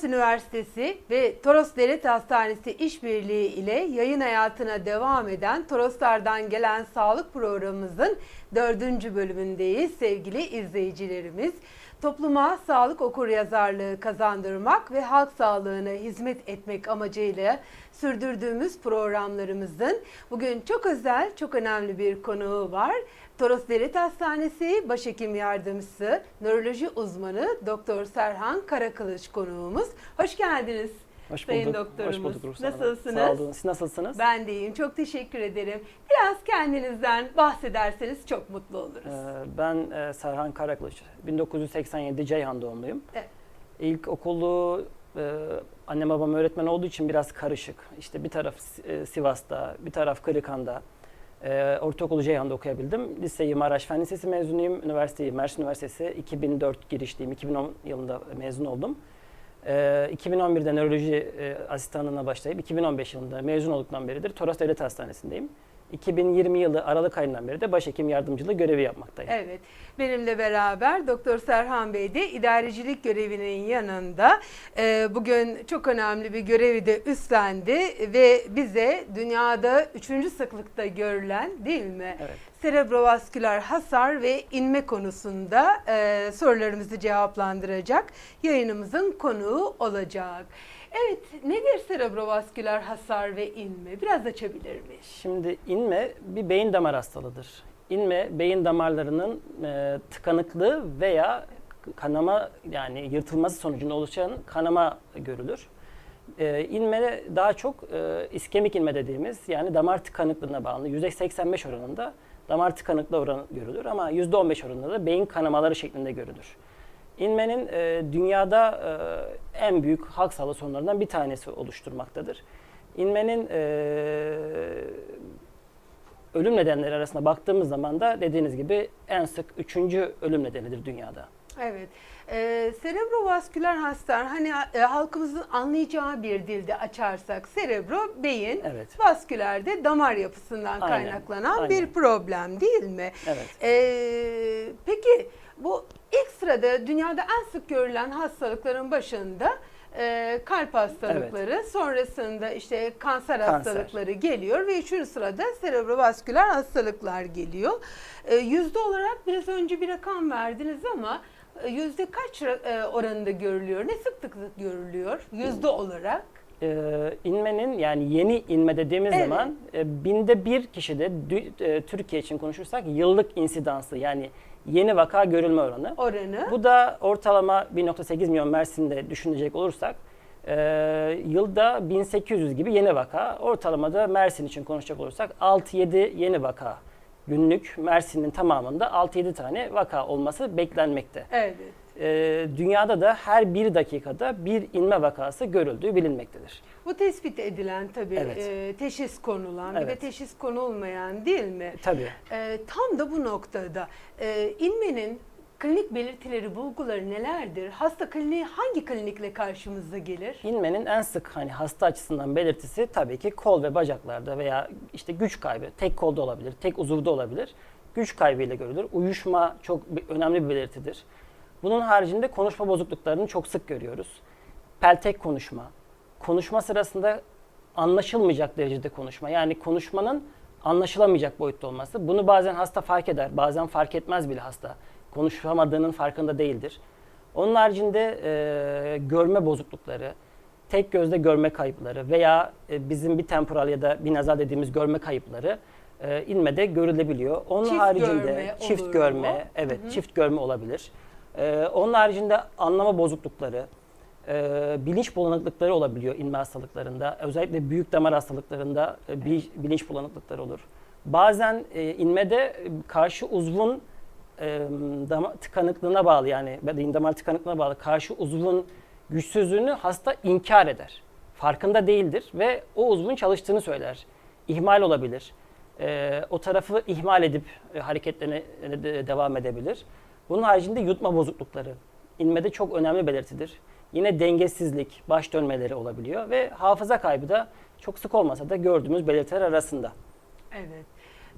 Toros Üniversitesi ve Toros Devlet Hastanesi işbirliği ile yayın hayatına devam eden Toroslardan gelen sağlık programımızın dördüncü bölümündeyiz sevgili izleyicilerimiz. Topluma sağlık okuryazarlığı kazandırmak ve halk sağlığına hizmet etmek amacıyla sürdürdüğümüz programlarımızın bugün çok özel, çok önemli bir konuğu var. Toros Devlet Hastanesi Başhekim Yardımcısı, nöroloji uzmanı Doktor Serhan Karakılıç konuğumuz. Hoş geldiniz. Hoş Sayın bulduk. doktorumuz. Hoş bulduk Ruhsar. Nasılsınız? Sağ olun. Siz nasılsınız? Ben de iyiyim. Çok teşekkür ederim. Biraz kendinizden bahsederseniz çok mutlu oluruz. Ee, ben e, Serhan Karakılıç. 1987 Ceyhan doğumluyum. Evet. İlk okulu e, annem babam öğretmen olduğu için biraz karışık. İşte bir taraf e, Sivas'ta, bir taraf Kırıkhan'da. E, ortaokulu Ceyhan'da okuyabildim. Liseyi Maraş Fen Lisesi mezunuyum. Üniversiteyi Mersin Üniversitesi 2004 girişliyim. 2010 yılında mezun oldum. E, 2011'de nöroloji e, asistanlığına başlayıp 2015 yılında mezun olduktan beridir Toros Devlet Hastanesi'ndeyim. 2020 yılı Aralık ayından beri de başhekim yardımcılığı görevi yapmaktayım. Evet. Benimle beraber Doktor Serhan Bey de idarecilik görevinin yanında e, bugün çok önemli bir görevi de üstlendi ve bize dünyada üçüncü sıklıkta görülen değil mi? Evet. Serebrovasküler hasar ve inme konusunda e, sorularımızı cevaplandıracak yayınımızın konuğu olacak. Evet, nedir serebrovasküler hasar ve inme? Biraz açabilir miyiz? Şimdi inme bir beyin damar hastalığıdır. İnme beyin damarlarının e, tıkanıklığı veya kanama yani yırtılması sonucunda oluşan kanama görülür. E, inme daha çok e, iskemik inme dediğimiz yani damar tıkanıklığına bağlı %85 oranında damar tıkanıklığı oranı görülür ama %15 oranında da beyin kanamaları şeklinde görülür. İnmenin e, dünyada e, en büyük halk sağlığı sorunlarından bir tanesi oluşturmaktadır. İnmenin e, ölüm nedenleri arasında baktığımız zaman da dediğiniz gibi en sık üçüncü ölüm nedenidir dünyada. Evet. Ee, serebrovasküler hasar hani e, halkımızın anlayacağı bir dilde açarsak serebro beyin, Evet. vasküler de damar yapısından Aynen, kaynaklanan aynen. bir problem değil mi? Evet. Ee, peki bu ilk sırada dünyada en sık görülen hastalıkların başında e, kalp hastalıkları, sonrasında işte kanser, Kanser. hastalıkları geliyor ve üçüncü sırada serebrovasküler hastalıklar geliyor. E, yüzde olarak biraz önce bir rakam verdiniz ama e, yüzde kaç e, oranında görülüyor? Ne sıklıkla görülüyor yüzde olarak? Ee, inmenin yani yeni inme dediğimiz Evet. zaman e, binde bir kişide e, Türkiye için konuşursak yıllık insidansı yani yeni vaka görülme oranı. Oranı. Bu da ortalama 1.8 milyon Mersin'de düşünecek olursak e, yılda 1800 gibi yeni vaka. Ortalamada Mersin için konuşacak olursak 6-7 yeni vaka günlük Mersin'in tamamında 6-7 tane vaka olması beklenmekte. Evet. E, dünyada da her bir dakikada bir inme vakası görüldüğü bilinmektedir. Bu tespit edilen tabii Evet. e, teşhis konulan Evet. teşhis konulmayan değil mi? Tabii. E, tam da bu noktada e, inmenin klinik belirtileri, bulguları nelerdir? Hasta kliniği hangi klinikle karşımıza gelir? İnmenin en sık hani hasta açısından belirtisi tabii ki kol ve bacaklarda veya işte güç kaybı. Tek kolda olabilir, tek uzuvda olabilir. Güç kaybıyla görülür. Uyuşma çok önemli bir belirtidir. Bunun haricinde konuşma bozukluklarını çok sık görüyoruz. Peltek konuşma, konuşma sırasında anlaşılmayacak derecede konuşma. Yani konuşmanın anlaşılamayacak boyutta olması. Bunu bazen hasta fark eder, bazen fark etmez bile hasta. Konuşamadığının farkında değildir. Onun haricinde e, görme bozuklukları, tek gözle görme kayıpları veya e, bizim bir temporal ya da bir nazal dediğimiz görme kayıpları e, inmede görülebiliyor. Onun Çift haricinde görme çift görme, mu? evet çift görme olabilir. E, onun haricinde anlama bozuklukları, e, bilinç bulanıklıkları olabiliyor inme hastalıklarında. Özellikle büyük damar hastalıklarında e, bi- bilinç bulanıklıkları olur. Bazen e, inmede e, karşı uzvun e, dama, tıkanıklığına bağlı yani beyin damar tıkanıklığına bağlı karşı uzvun güçsüzlüğünü hasta inkar eder. Farkında değildir ve o uzvun çalıştığını söyler. İhmal olabilir. E, o tarafı ihmal edip e, hareketlerine de- devam edebilir. Bunun haricinde yutma bozuklukları inmede çok önemli belirtidir. Yine dengesizlik, baş dönmeleri olabiliyor ve hafıza kaybı da çok sık olmasa da gördüğümüz belirtiler arasında. Evet.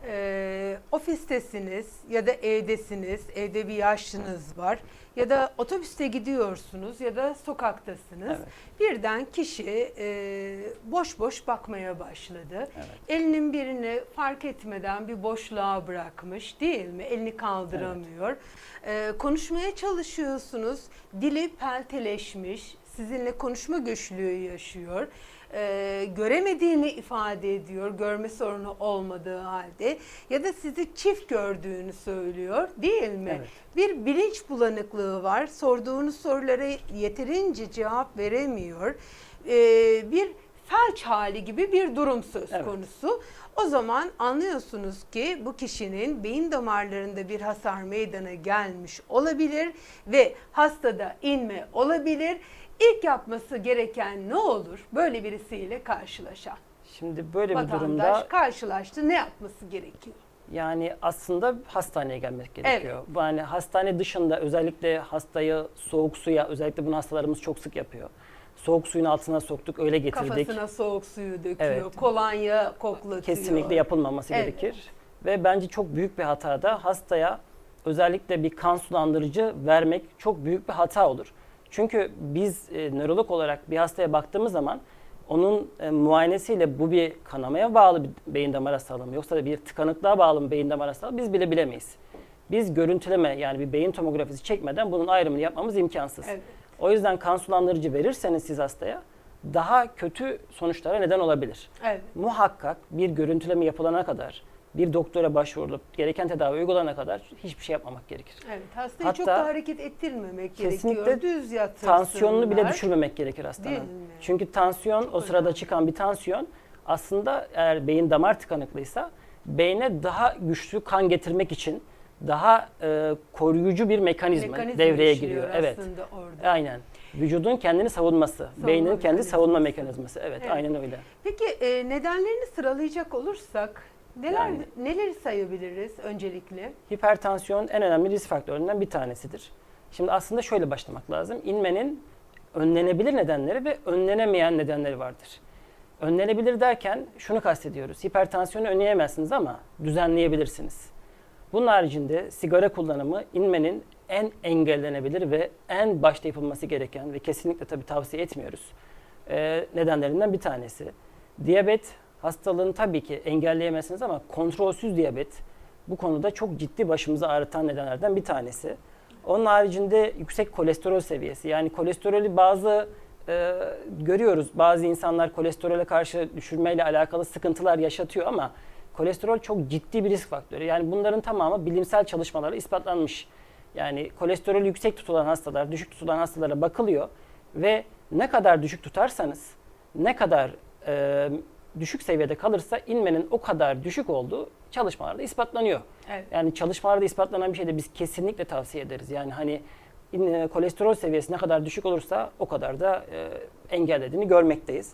Ee, ofistesiniz ya da evdesiniz, evde bir yaşlınız var ya da otobüste gidiyorsunuz ya da sokaktasınız. Evet. Birden kişi e, boş boş bakmaya başladı. Evet. Elinin birini fark etmeden bir boşluğa bırakmış değil mi? Elini kaldıramıyor. Ee, konuşmaya çalışıyorsunuz. Dili pelteleşmiş. Sizinle konuşma güçlüğü yaşıyor. Ee, göremediğini ifade ediyor. Görme sorunu olmadığı halde. Ya da sizi çift gördüğünü söylüyor değil mi? Evet. Bir bilinç bulanıklığı var. Sorduğunuz sorulara yeterince cevap veremiyor. Ee, bir felç hali gibi bir durum söz Evet. konusu. O zaman anlıyorsunuz ki bu kişinin beyin damarlarında bir hasar meydana gelmiş olabilir ve hastada inme olabilir. İlk yapması gereken ne olur böyle birisiyle karşılaşan? Şimdi böyle bir Vatandaş durumda karşılaştı ne yapması gerekiyor? yani aslında hastaneye gelmek gerekiyor. Yani hastane dışında özellikle hastayı soğuk suya özellikle bunu hastalarımız çok sık yapıyor. Soğuk suyun altına soktuk öyle getirdik. Kafasına soğuk suyu döküyor, Evet. kolonya koklatıyor. kesinlikle yapılmaması Evet. gerekir. Ve bence çok büyük bir hatada hastaya özellikle bir kan sulandırıcı vermek çok büyük bir hata olur. Çünkü biz e, nörolog olarak bir hastaya baktığımız zaman onun e, muayenesiyle bu bir kanamaya bağlı bir beyin damar hastalığı mı yoksa da bir tıkanıklığa bağlı mı beyin damar hastalığı biz bile bilemeyiz. Biz görüntüleme yani bir beyin tomografisi çekmeden bunun ayrımını yapmamız imkansız. Evet. O yüzden kan sulandırıcı verirseniz siz hastaya daha kötü sonuçlara neden olabilir Evet. muhakkak bir görüntüleme yapılana kadar, bir doktora başvurulup gereken tedavi uygulanana kadar hiçbir şey yapmamak gerekir. Evet, hastayı çok Hatta da hareket ettirmemek kesinlikle gerekiyor. Düz yatırsınlar. Tansiyonunu bile düşürmemek gerekir hastanın. Çünkü tansiyon o sırada önemli. çıkan bir tansiyon aslında eğer beyin damar tıkanıklıysa beyne daha güçlü kan getirmek için daha e, koruyucu bir mekanizma, Mekanizma devreye giriyor. Evet. Orada. Aynen. Vücudun kendini savunması, beynin kendi savunma mekanizması. Evet, Evet. aynen öyle. Peki e, nedenlerini sıralayacak olursak neler Yani- neleri sayabiliriz öncelikle? Hipertansiyon en önemli risk faktörlerinden bir tanesidir. Şimdi aslında şöyle başlamak lazım. İnmenin önlenebilir nedenleri ve önlenemeyen nedenleri vardır. Önlenebilir derken şunu kastediyoruz. Hipertansiyonu önleyemezsiniz ama düzenleyebilirsiniz. Bunun haricinde sigara kullanımı inmenin en engellenebilir ve en başta yapılması gereken ve kesinlikle tabii tavsiye etmiyoruz e, nedenlerinden bir tanesi. Diyabet hastalığını tabii ki engelleyemezsiniz ama kontrolsüz diyabet bu konuda çok ciddi başımızı ağrıtan nedenlerden bir tanesi. Onun haricinde yüksek kolesterol seviyesi yani kolesterolü bazı e, görüyoruz bazı insanlar kolesterole karşı düşürmeyle alakalı sıkıntılar yaşatıyor ama kolesterol çok ciddi bir risk faktörü. Yani bunların tamamı bilimsel çalışmalarla ispatlanmış. Yani kolesterolü yüksek tutulan hastalar, düşük tutulan hastalara bakılıyor ve ne kadar düşük tutarsanız, ne kadar e, düşük seviyede kalırsa inmenin o kadar düşük olduğu çalışmalarda ispatlanıyor. Evet. Yani çalışmalarda ispatlanan bir şey de biz kesinlikle tavsiye ederiz. Yani hani in- e, kolesterol seviyesi ne kadar düşük olursa o kadar da e, engellediğini görmekteyiz.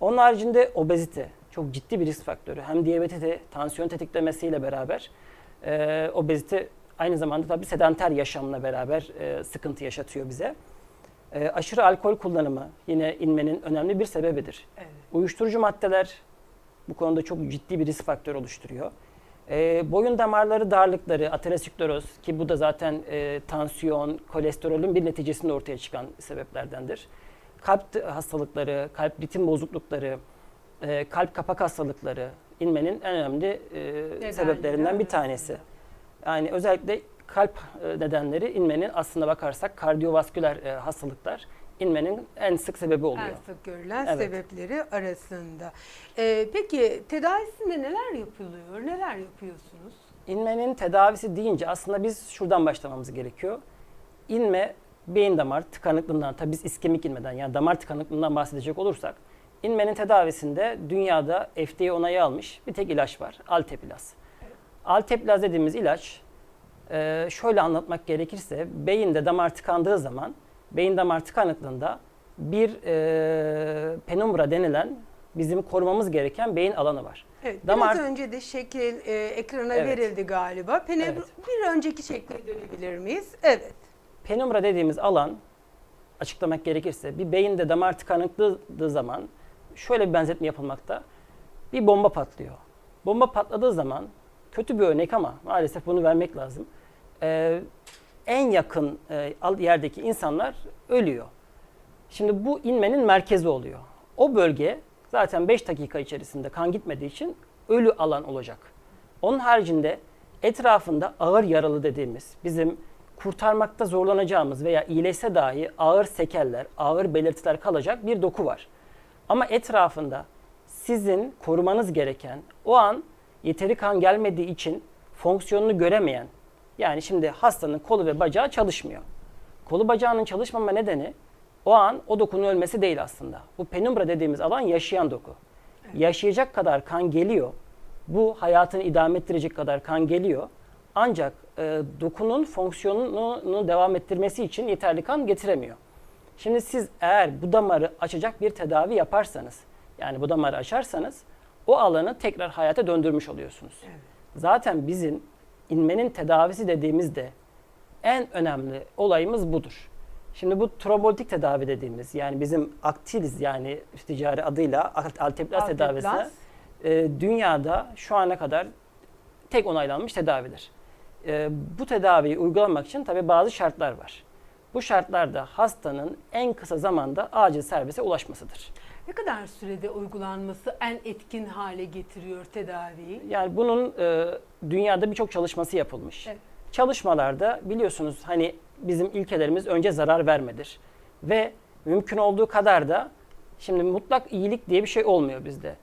Onun haricinde obezite çok ciddi bir risk faktörü. Hem diyabeti de tansiyon tetiklemesiyle beraber e, obezite aynı zamanda tabii sedanter yaşamla beraber e, sıkıntı yaşatıyor bize. E, aşırı alkol kullanımı yine inmenin önemli bir sebebidir. Evet. Uyuşturucu maddeler bu konuda çok ciddi bir risk faktörü oluşturuyor. Ee, boyun damarları darlıkları, ateroskleroz ki bu da zaten e, tansiyon, kolesterolün bir neticesinde ortaya çıkan sebeplerdendir. Kalp hastalıkları, kalp ritim bozuklukları, e, kalp kapak hastalıkları inmenin en önemli e, sebeplerinden bir tanesi. Yani özellikle kalp e, nedenleri inmenin aslında bakarsak kardiyovasküler e, hastalıklar inmenin en sık sebebi oluyor. En sık görülen Evet. sebepleri arasında. Ee, peki tedavisinde neler yapılıyor? Neler yapıyorsunuz? İnmenin tedavisi deyince aslında biz şuradan başlamamız gerekiyor. İnme beyin damar tıkanıklığından, tabii biz iskemik inmeden yani damar tıkanıklığından bahsedecek olursak inmenin tedavisinde dünyada FDA onayı almış bir tek ilaç var. Alteplaz. Alteplaz dediğimiz ilaç e, şöyle anlatmak gerekirse beyinde damar tıkandığı zaman beyin damar tıkanıklığında bir e, penumbra denilen bizim korumamız gereken beyin alanı var. Evet, Damar- biraz önce de şekil e, ekrana Evet. verildi galiba. Penebr- Evet. bir önceki şekle dönebilir miyiz? Evet. Penumbra dediğimiz alan açıklamak gerekirse bir beyinde damar tıkanıklığı zaman şöyle bir benzetme yapılmakta. Bir bomba patlıyor. Bomba patladığı zaman kötü bir örnek ama maalesef bunu vermek lazım. Ee, en yakın e, yerdeki insanlar ölüyor. Şimdi bu inmenin merkezi oluyor. O bölge zaten 5 dakika içerisinde kan gitmediği için ölü alan olacak. Onun haricinde etrafında ağır yaralı dediğimiz bizim kurtarmakta zorlanacağımız veya iyileşse dahi ağır sekeller, ağır belirtiler kalacak bir doku var. Ama etrafında sizin korumanız gereken o an yeteri kan gelmediği için fonksiyonunu göremeyen yani şimdi hastanın kolu ve bacağı çalışmıyor. Kolu bacağının çalışmama nedeni o an o dokunun ölmesi değil aslında. Bu penumbra dediğimiz alan yaşayan doku. Yaşayacak kadar kan geliyor. Bu hayatını idame ettirecek kadar kan geliyor. Ancak e, dokunun fonksiyonunu devam ettirmesi için yeterli kan getiremiyor. Şimdi siz eğer bu damarı açacak bir tedavi yaparsanız, yani bu damarı açarsanız o alanı tekrar hayata döndürmüş oluyorsunuz. Zaten bizim inmenin tedavisi dediğimizde en önemli olayımız budur. Şimdi bu trombolytik tedavi dediğimiz yani bizim aktiliz yani ticari adıyla alteplaz Alteplaz. e, dünyada şu ana kadar tek onaylanmış tedavidir. E, bu tedaviyi uygulamak için tabii bazı şartlar var. Bu şartlarda hastanın en kısa zamanda acil servise ulaşmasıdır. Ne kadar sürede uygulanması en etkin hale getiriyor tedaviyi? Yani bunun e, dünyada birçok çalışması yapılmış. Evet. Çalışmalarda biliyorsunuz hani bizim ilkelerimiz önce zarar vermedir. Ve mümkün olduğu kadar da şimdi mutlak iyilik diye bir şey olmuyor bizde.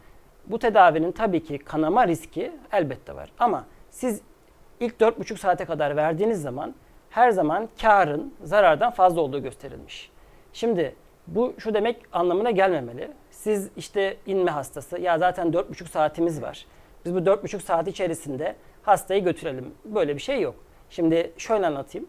Bu tedavinin tabii ki kanama riski elbette var. Ama siz ilk 4,5 saate kadar verdiğiniz zaman her zaman karın zarardan fazla olduğu gösterilmiş. Şimdi bu şu demek anlamına gelmemeli. Siz işte inme hastası ya zaten 4,5 saatimiz var. Biz bu 4,5 saat içerisinde hastayı götürelim. Böyle bir şey yok. Şimdi şöyle anlatayım.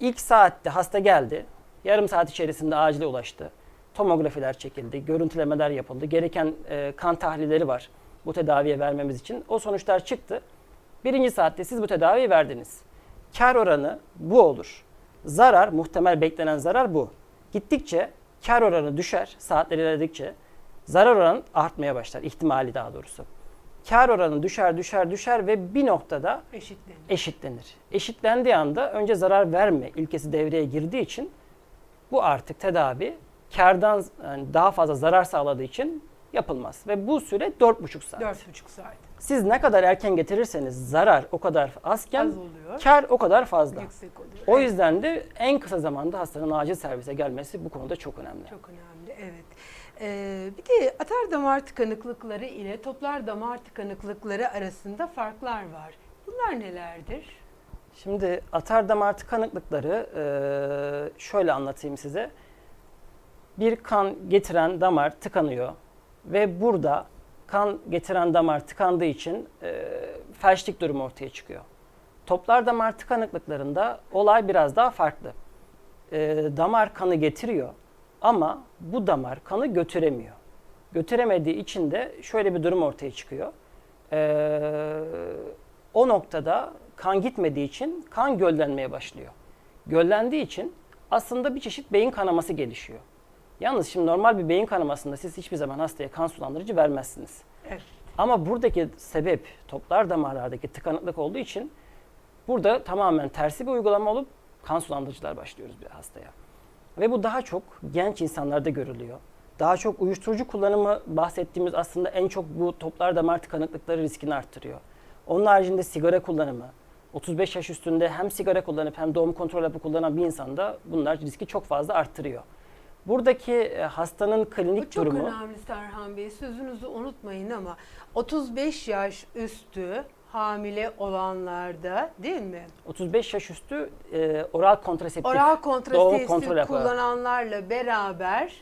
İlk saatte hasta geldi. Yarım saat içerisinde acile ulaştı. Tomografiler çekildi, görüntülemeler yapıldı. Gereken e, kan tahlilleri var bu tedaviye vermemiz için. O sonuçlar çıktı. Birinci saatte siz bu tedaviyi verdiniz. Kar oranı bu olur. Zarar, muhtemel beklenen zarar bu. Gittikçe kar oranı düşer, saatler ilerledikçe. Zarar oranı artmaya başlar, ihtimali daha doğrusu. Kar oranı düşer, düşer, düşer ve bir noktada Eşitlenir. eşitlenir. Eşitlendiği anda önce zarar verme ilkesi devreye girdiği için bu artık tedavi kardan yani daha fazla zarar sağladığı için yapılmaz. Ve bu süre 4,5 saat. 4,5 saat. Siz ne kadar erken getirirseniz zarar o kadar azken Az oluyor. kar o kadar fazla. Yüksek oluyor. O yüzden de en kısa zamanda hastanın acil servise gelmesi bu konuda çok önemli. Çok önemli, evet. Ee, bir de atar damar tıkanıklıkları ile toplar damar tıkanıklıkları arasında farklar var. Bunlar nelerdir? Şimdi atar damar tıkanıklıkları eee, şöyle anlatayım size. Bir kan getiren damar tıkanıyor ve burada kan getiren damar tıkandığı için eee felçlik durumu ortaya çıkıyor. Toplar damar tıkanıklıklarında olay biraz daha farklı. Eee, damar kanı getiriyor ama bu damar kanı götüremiyor. Götüremediği için de şöyle bir durum ortaya çıkıyor. Eee, o noktada kan gitmediği için kan göllenmeye başlıyor. Göllendiği için aslında bir çeşit beyin kanaması gelişiyor. Yalnız şimdi normal bir beyin kanamasında siz hiçbir zaman hastaya kan sulandırıcı vermezsiniz. Evet. Ama buradaki sebep toplar damarlardaki tıkanıklık olduğu için burada tamamen tersi bir uygulama olup kan sulandırıcılar başlıyoruz bir hastaya. Ve bu daha çok genç insanlarda görülüyor. Daha çok uyuşturucu kullanımı bahsettiğimiz aslında en çok bu toplar damar tıkanıklıkları riskini arttırıyor. Onun haricinde sigara kullanımı, 35 yaş üstünde hem sigara kullanıp hem doğum kontrol hapı kullanan bir insanda bunlar riski çok fazla arttırıyor. Buradaki e, hastanın klinik Bu çok durumu önemli Serhan Bey. Sözünüzü unutmayın ama 35 yaş üstü hamile olanlarda değil mi? 35 yaş üstü e, oral kontraseptif Oral doğum kontraseptif kontrol kullananlarla beraber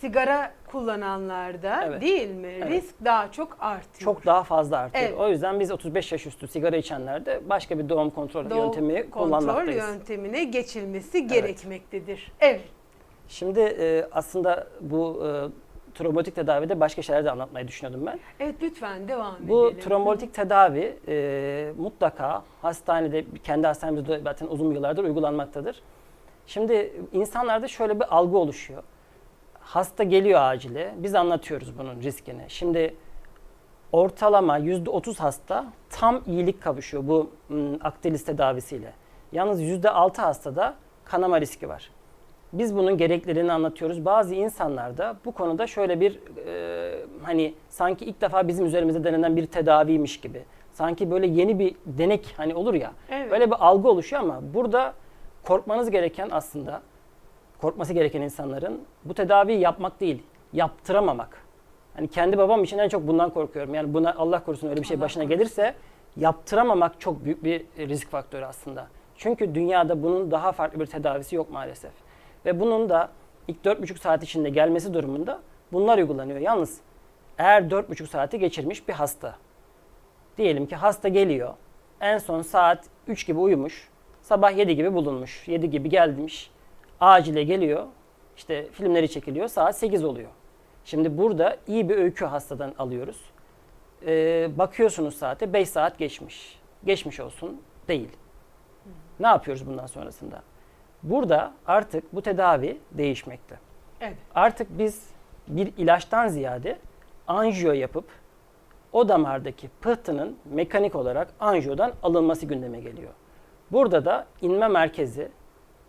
sigara kullananlarda Evet. değil mi? Evet. Risk daha çok artıyor. çok daha fazla artıyor. Evet. O yüzden biz 35 yaş üstü sigara içenlerde başka bir doğum kontrol Doğum yöntemi kontrol kullanmaktayız. yöntemine geçilmesi gerekmektedir. Evet. Şimdi e, aslında bu e, trombotik tedavide başka şeyler de anlatmayı düşünüyordum ben. Evet lütfen devam Bu edelim. trombolitik tedavi e, mutlaka hastanede, kendi hastanemizde zaten uzun yıllardır uygulanmaktadır. Şimdi insanlarda şöyle bir algı oluşuyor. Hasta geliyor acile, biz anlatıyoruz bunun riskini. Şimdi ortalama %30 hasta tam iyilik kavuşuyor bu ım, Akdeniz tedavisiyle. Yalnız %6 hastada kanama riski var. Biz bunun gereklerini anlatıyoruz. Bazı insanlarda bu konuda şöyle bir e, hani sanki ilk defa bizim üzerimizde denenen bir tedaviymiş gibi. Sanki böyle yeni bir denek hani olur ya. Evet. Böyle bir algı oluşuyor ama burada korkmanız gereken aslında korkması gereken insanların bu tedaviyi yapmak değil, yaptıramamak. Hani kendi babam için en çok bundan korkuyorum. Yani buna Allah korusun öyle bir şey Allah başına korusun. gelirse yaptıramamak çok büyük bir risk faktörü aslında. Çünkü dünyada bunun daha farklı bir tedavisi yok maalesef. Ve bunun da ilk 4,5 saat içinde gelmesi durumunda bunlar uygulanıyor. Yalnız eğer 4,5 saati geçirmiş bir hasta. Diyelim ki hasta geliyor. En son saat 3 gibi uyumuş. Sabah 7 gibi bulunmuş. 7 gibi gelmiş. Acile geliyor. İşte filmleri çekiliyor. Saat 8 oluyor. Şimdi burada iyi bir öykü hastadan alıyoruz. Ee, bakıyorsunuz saate 5 saat geçmiş. Geçmiş olsun değil. Ne yapıyoruz bundan sonrasında? Burada artık bu tedavi değişmekte. Evet. Artık biz bir ilaçtan ziyade anjiyo yapıp o damardaki pıhtının mekanik olarak anjiyodan alınması gündeme geliyor. Burada da inme merkezi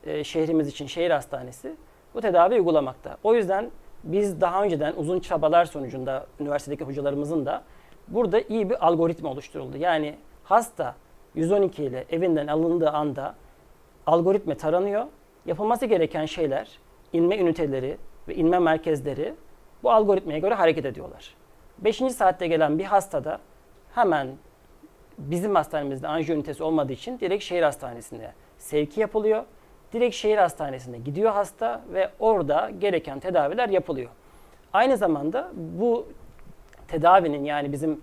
e, şehrimiz için şehir hastanesi bu tedavi uygulamakta. O yüzden biz daha önceden uzun çabalar sonucunda üniversitedeki hocalarımızın da burada iyi bir algoritma oluşturuldu. Yani hasta 112 ile evinden alındığı anda algoritma taranıyor. Yapılması gereken şeyler, inme üniteleri ve inme merkezleri bu algoritmaya göre hareket ediyorlar. 5. saatte gelen bir hastada hemen bizim hastanemizde anjiyo ünitesi olmadığı için direkt şehir hastanesine sevki yapılıyor. Direkt şehir hastanesine gidiyor hasta ve orada gereken tedaviler yapılıyor. Aynı zamanda bu tedavinin yani bizim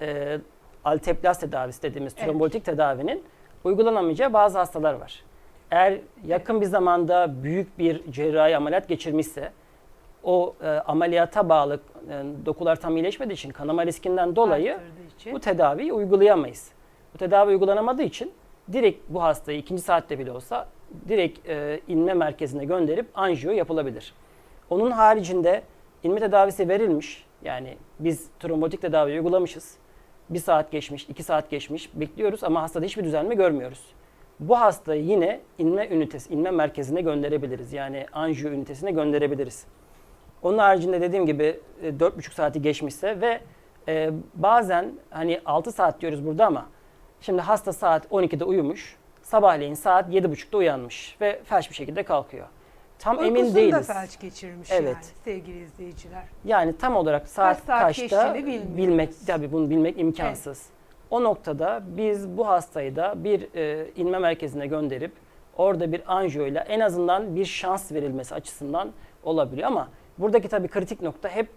e, alteplaz tedavisi dediğimiz Evet. trombolitik tedavinin uygulanamayacağı bazı hastalar var. Eğer yakın bir zamanda büyük bir cerrahi ameliyat geçirmişse o e, ameliyata bağlı e, dokular tam iyileşmediği için kanama riskinden dolayı için. bu tedaviyi uygulayamayız. Bu tedavi uygulanamadığı için direkt bu hastayı ikinci saatte bile olsa direkt e, inme merkezine gönderip anjiyo yapılabilir. Onun haricinde inme tedavisi verilmiş. Yani biz trombotik tedavi uygulamışız. Bir saat geçmiş, iki saat geçmiş bekliyoruz ama hastada hiçbir düzelme görmüyoruz. Bu hastayı yine inme ünitesi, inme merkezine gönderebiliriz. Yani anjiyo ünitesine gönderebiliriz. Onun haricinde dediğim gibi e, 4,5 saati geçmişse ve e, bazen hani 6 saat diyoruz burada ama şimdi hasta saat 12'de uyumuş, sabahleyin saat 7.30'da uyanmış ve felç bir şekilde kalkıyor. Tam emin Uykusunda değiliz. felç geçirmiş Evet. yani sevgili izleyiciler. Yani tam olarak saat, saat kaçta bilmek tabii bunu bilmek imkansız. O noktada biz bu hastayı da bir e, inme merkezine gönderip orada bir anjiyo ile en azından bir şans verilmesi açısından olabiliyor ama buradaki tabii kritik nokta hep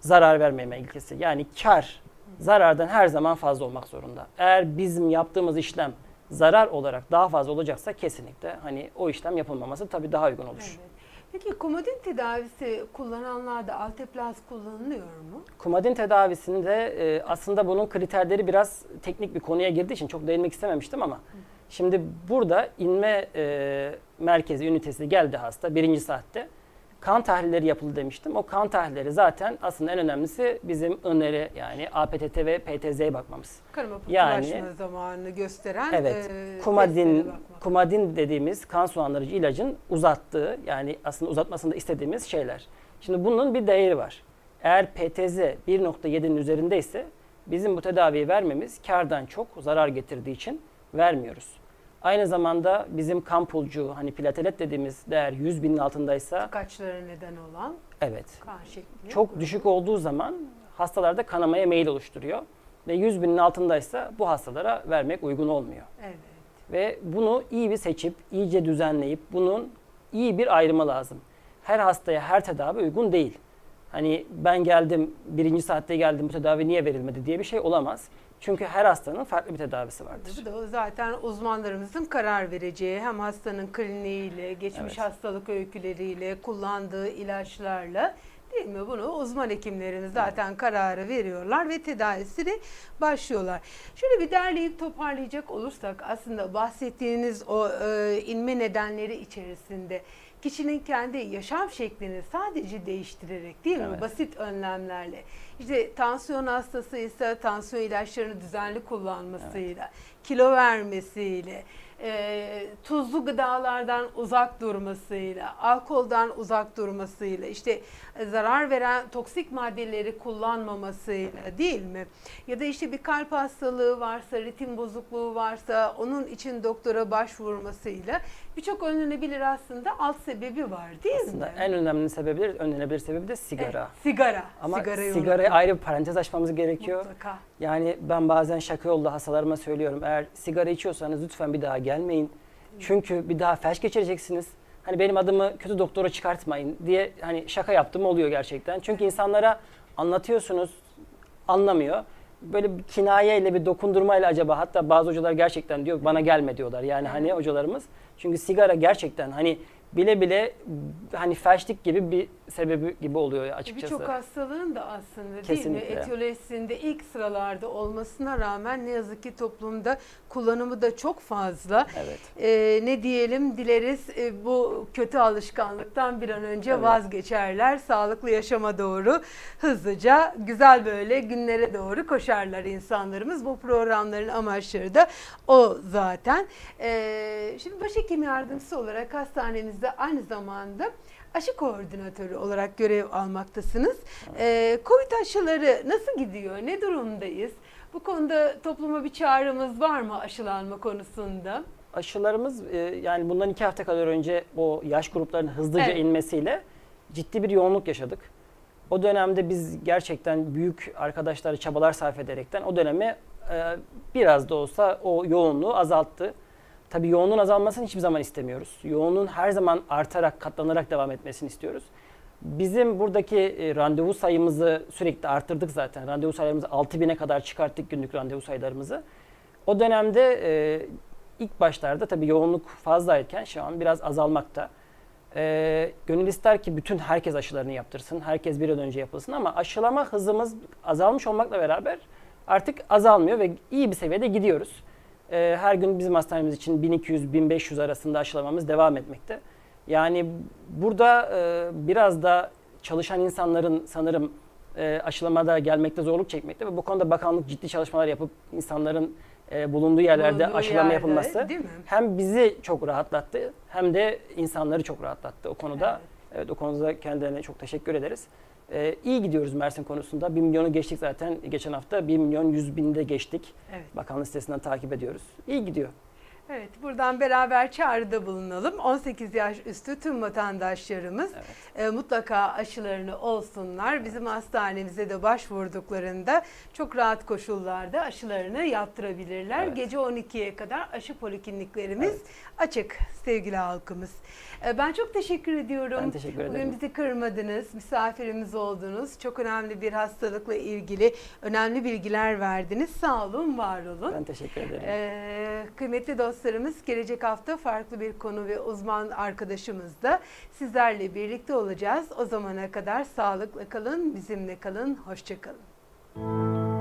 zarar vermeme ilkesi. Yani kar zarardan her zaman fazla olmak zorunda. Eğer bizim yaptığımız işlem zarar olarak daha fazla olacaksa kesinlikle hani o işlem yapılmaması tabii daha uygun olur. Evet. Peki komodin tedavisi kullananlarda alteplaz kullanılıyor mu? Kumadin tedavisinde e, aslında bunun kriterleri biraz teknik bir konuya girdiği için çok değinmek istememiştim ama şimdi burada inme e, merkezi ünitesi geldi hasta birinci saatte. Kan tahlilleri yapıldı demiştim. O kan tahlilleri zaten aslında en önemlisi bizim öneri yani APTT ve PTZ'ye bakmamız. Kanama Yani- zamanını gösteren Evet. e, kumadin kumadin dediğimiz kan sulandırıcı ilacın uzattığı yani aslında uzatmasını da istediğimiz şeyler. Şimdi bunun bir değeri var. Eğer PTZ 1.7'nin üzerindeyse bizim bu tedaviyi vermemiz kardan çok zarar getirdiği için vermiyoruz. Aynı zamanda bizim kan pulcu hani platelet dediğimiz değer 100 binin altındaysa Kaçlara neden olan evet kan şekli. çok düşük olduğu zaman hastalarda kanamaya meyil oluşturuyor. Ve 100 binin altındaysa bu hastalara vermek uygun olmuyor. Evet. Ve bunu iyi bir seçip, iyice düzenleyip bunun iyi bir ayrımı lazım. Her hastaya her tedavi uygun değil. Hani ben geldim, birinci saatte geldim bu tedavi niye verilmedi diye bir şey olamaz. Çünkü her hastanın farklı bir tedavisi vardır. Bu da zaten uzmanlarımızın karar vereceği hem hastanın kliniğiyle, geçmiş Evet. hastalık öyküleriyle, kullandığı ilaçlarla değil mi? Bunu uzman hekimlerimiz zaten kararı veriyorlar ve tedavisine başlıyorlar. Şöyle bir derleyip toparlayacak olursak aslında bahsettiğiniz o e, inme nedenleri içerisinde kişinin kendi yaşam şeklini sadece değiştirerek değil mi? Evet. Basit önlemlerle. İşte tansiyon hastasıysa tansiyon ilaçlarını düzenli kullanmasıyla, kilo vermesiyle, e, tuzlu gıdalardan uzak durmasıyla, alkoldan uzak durmasıyla, işte e, zarar veren toksik maddeleri kullanmamasıyla değil mi? Ya da işte bir kalp hastalığı varsa, ritim bozukluğu varsa onun için doktora başvurmasıyla birçok önlenebilir aslında alt sebebi var değil Aslında mi? en önemli sebebi, önlenebilir sebebi de sigara. Evet, sigara. Ama Sigarayı unuttuk. ayrı bir parantez açmamız gerekiyor. Mutlaka. Yani ben bazen şaka yolda hastalarıma söylüyorum. Eğer sigara içiyorsanız lütfen bir daha gelmeyin. Çünkü bir daha felç geçireceksiniz. Hani benim adımı kötü doktora çıkartmayın diye hani şaka yaptığım oluyor gerçekten. Çünkü insanlara anlatıyorsunuz, anlamıyor. Böyle bir kinayeyle bir dokundurmayla acaba hatta bazı hocalar gerçekten diyor bana gelme diyorlar. Yani hani hocalarımız. Çünkü sigara gerçekten hani bile bile hani felçlik gibi bir sebebi gibi oluyor açıkçası. Birçok hastalığın da aslında değil mi? Kesinlikle. Etiyolojisinde ilk sıralarda olmasına rağmen ne yazık ki toplumda kullanımı da çok fazla. Evet. Ee, ne diyelim dileriz e, bu kötü alışkanlıktan bir an önce Evet. vazgeçerler. Sağlıklı yaşama doğru hızlıca güzel böyle günlere doğru koşarlar insanlarımız. Bu programların amaçları da o zaten. Ee, şimdi başhekim yardımcısı olarak hastanemizde aynı zamanda aşı koordinatörü olarak görev almaktasınız. Ee, Covid aşıları nasıl gidiyor? Ne durumdayız? Bu konuda topluma bir çağrımız var mı aşılanma konusunda? aşılarımız e, yani bundan iki hafta kadar önce o yaş gruplarının hızlıca Evet. inmesiyle ciddi bir yoğunluk yaşadık. O dönemde biz gerçekten büyük arkadaşlar çabalar sarf ederekten o dönemi e, biraz da olsa o yoğunluğu azalttı. Tabii yoğunluğun azalmasını hiçbir zaman istemiyoruz. Yoğunluğun her zaman artarak, katlanarak devam etmesini istiyoruz. Bizim buradaki e, randevu sayımızı sürekli arttırdık zaten. Randevu sayılarımızı 6000'e kadar çıkarttık günlük randevu sayılarımızı. O dönemde e, ilk başlarda tabii yoğunluk fazlayken şu an biraz azalmakta. E, gönül ister ki bütün herkes aşılarını yaptırsın, herkes bir an önce yapılsın ama aşılama hızımız azalmış olmakla beraber artık azalmıyor ve iyi bir seviyede gidiyoruz. E, her gün bizim hastanemiz için 1200-1500 arasında aşılamamız devam etmekte. Yani burada e, biraz da çalışan insanların sanırım e, aşılamada gelmekte zorluk çekmekte ve bu konuda bakanlık ciddi çalışmalar yapıp insanların e, bulunduğu yerlerde Bulunduğu aşılama yerde, yapılması hem bizi çok rahatlattı hem de insanları çok rahatlattı o konuda. Evet, o konuda kendilerine çok teşekkür ederiz. E, iyi gidiyoruz Mersin konusunda. 1 milyonu geçtik zaten geçen hafta. 1 milyon 100 bini de geçtik. Evet. Bakanlık sitesinden takip ediyoruz. İyi gidiyor. Evet, buradan beraber çağrıda bulunalım. 18 yaş üstü tüm vatandaşlarımız e, mutlaka aşılarını olsunlar. Bizim hastanemize de başvurduklarında çok rahat koşullarda aşılarını yaptırabilirler. Evet. Gece 12'ye kadar aşı polikliniklerimiz açık sevgili halkımız. E, ben çok teşekkür ediyorum. Ben teşekkür ederim. Bugün bizi kırmadınız, misafirimiz oldunuz. Çok önemli bir hastalıkla ilgili önemli bilgiler verdiniz. Sağ olun, var olun. Ben teşekkür ederim. Ee, kıymetli dostlarımız gelecek hafta farklı bir konu ve uzman arkadaşımızla sizlerle birlikte olacağız. O zamana kadar sağlıkla kalın, bizimle kalın, hoşça kalın.